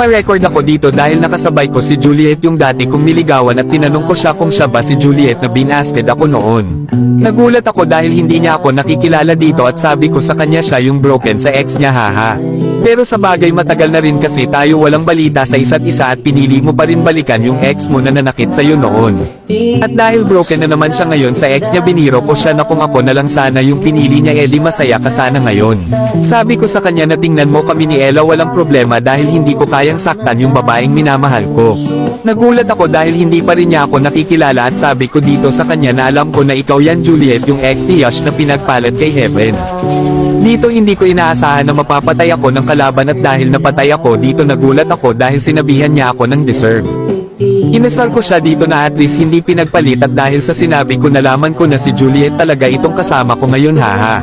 Nagpa-record ako dito dahil nakasabay ko si Juliet yung dati kong niligawan at tinanong ko siya kung siya ba si Juliet na binasted ako noon. Nagulat ako dahil hindi niya ako nakikilala dito at sabi ko sa kanya siya yung broken sa ex niya haha. Pero sa bagay matagal na rin kasi tayo walang balita sa isa't isa at pinili mo pa rin balikan yung ex mo na nanakit sa'yo noon. At dahil broken na naman siya ngayon sa ex niya biniro ko siya na kung ako na lang sana yung pinili niya edi masaya ka sana ngayon. Sabi ko sa kanya na tingnan mo kami ni Ella walang problema dahil hindi ko kayang saktan yung babaeng minamahal ko. Nagulat ako dahil hindi pa rin niya ako nakikilala at sabi ko dito sa kanya na alam ko na ikaw yan Juliet yung ex ni Yash na pinagpalat kay Heaven. Dito hindi ko inaasahan na mapapatay ako ng kalaban at dahil napatay ako dito nagulat ako dahil sinabihan niya ako ng deserve. Inasal ko siya dito na at least hindi pinagpalit at dahil sa sinabi ko nalaman ko na si Juliet talaga itong kasama ko ngayon haha.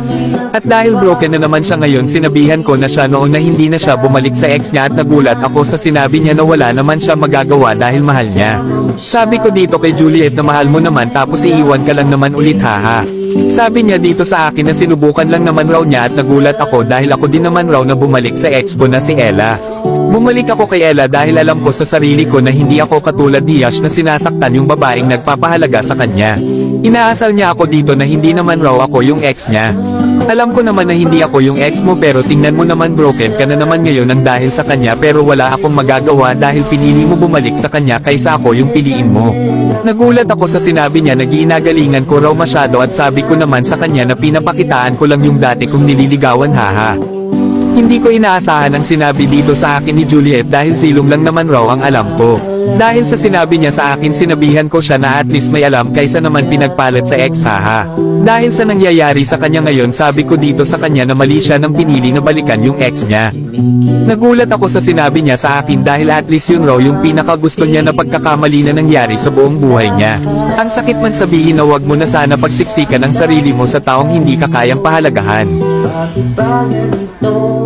At dahil broken na naman siya ngayon sinabihan ko na siya noon na hindi na siya bumalik sa ex niya at nagulat ako sa sinabi niya na wala naman siya magagawa dahil mahal niya. Sabi ko dito kay Juliet na mahal mo naman tapos iiwan ka lang naman ulit haha. Sabi niya dito sa akin na sinubukan lang naman raw niya at nagulat ako dahil ako din naman raw na bumalik sa ex ko na si Ella. Bumalik ako kay Ella dahil alam ko sa sarili ko na hindi ako katulad ni Yash na sinasaktan yung babaeng nagpapahalaga sa kanya. Inaasal niya ako dito na hindi naman raw ako yung ex niya. Alam ko naman na hindi ako yung ex mo pero tingnan mo naman broken ka na naman ngayon ng dahil sa kanya pero wala akong magagawa dahil pinili mo bumalik sa kanya kaysa ako yung piliin mo. Nagulat ako sa sinabi niya na ginagalingan ko raw masyado at sabi ko naman sa kanya na pinapakitaan ko lang yung dati kong nililigawan haha. Hindi ko inaasahan ang sinabi dito sa akin ni Juliet dahil silong lang naman raw ang alam ko. Dahil sa sinabi niya sa akin sinabihan ko siya na at least may alam kaysa naman pinagpalit sa ex haha. Dahil sa nangyayari sa kanya ngayon sabi ko dito sa kanya na mali siya nang pinili na balikan yung ex niya. Nagulat ako sa sinabi niya sa akin dahil at least yun raw yung pinakagusto niya na pagkakamali na nangyari sa buong buhay niya. Ang sakit man sabihin na wag mo na sana pagsiksikan ang sarili mo sa taong hindi ka kayang pahalagahan.